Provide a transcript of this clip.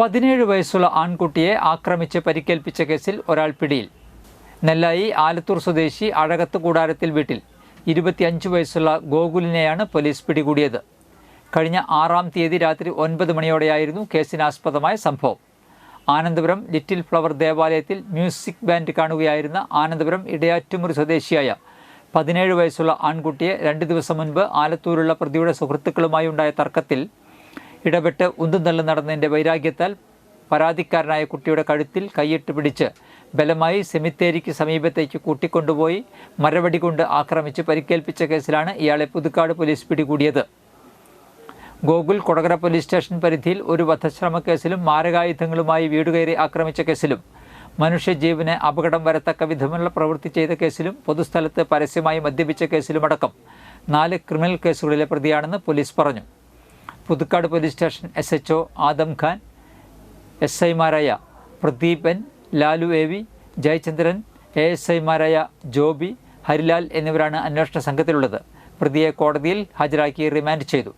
പതിനേഴ് വയസ്സുള്ള ആൺകുട്ടിയെ ആക്രമിച്ച് പരിക്കേൽപ്പിച്ച കേസിൽ ഒരാൾ പിടിയിൽ. നെല്ലായി ആലത്തൂർ സ്വദേശി അഴകത്ത് കൂടാരത്തിൽ വീട്ടിൽ ഇരുപത്തിയഞ്ച് വയസ്സുള്ള ഗോകുലിനെയാണ് പോലീസ് പിടികൂടിയത്. കഴിഞ്ഞ ആറാം തീയതി രാത്രി ഒൻപത് മണിയോടെയായിരുന്നു കേസിനാസ്പദമായ സംഭവം. ആനന്ദപുരം ലിറ്റിൽ ഫ്ലവർ ദേവാലയത്തിൽ മ്യൂസിക് ബാൻഡ് കാണുകയായിരുന്ന ആനന്ദപുരം ഇടയാറ്റുമുറി സ്വദേശിയായ പതിനേഴ് വയസ്സുള്ള ആൺകുട്ടിയെ രണ്ട് ദിവസം മുൻപ് ആലത്തൂരുള്ള പ്രതിയുടെ സുഹൃത്തുക്കളുമായി ഉണ്ടായ തർക്കത്തിൽ ഇടപെട്ട് ഉന്തും തള്ളും നടന്നതിന്റെ വൈരാഗ്യത്താൽ പരാതിക്കാരനായ കുട്ടിയുടെ കഴുത്തിൽ കൈയിട്ട് പിടിച്ച് ബലമായി സെമിത്തേരിക്ക് സമീപത്തേക്ക് കൂട്ടിക്കൊണ്ടുപോയി മരവടി കൊണ്ട് ആക്രമിച്ച് പരിക്കേൽപ്പിച്ച കേസിലാണ് ഇയാളെ പുതുക്കാട് പോലീസ് പിടികൂടിയത്. ഗോകുൽ കൊടകര പോലീസ് സ്റ്റേഷൻ പരിധിയിൽ ഒരു വധശ്രമ കേസിലും മാരകായുധങ്ങളുമായി വീടുകയറി ആക്രമിച്ച കേസിലും മനുഷ്യജീവന് അപകടം വരത്തക്ക വിധമുള്ള പ്രവൃത്തി ചെയ്ത കേസിലും പൊതുസ്ഥലത്ത് പരസ്യമായി മദ്യപിച്ച കേസിലുമടക്കം നാല് ക്രിമിനൽ കേസുകളിലെ പ്രതിയാണെന്ന് പോലീസ് പറഞ്ഞു. Puthukkad police station S H Adam Khan S ഐമാരായ Pradeepan Lalu A V Jayachandran A S ഐമാരായ ജോബി ഹരിലാൽ എന്നിവരാണ് അന്വേഷണ സംഘത്തിലുള്ളത്. പ്രതിയെ കോടതിയിൽ ഹാജരാക്കി റിമാൻഡ് ചെയ്തു.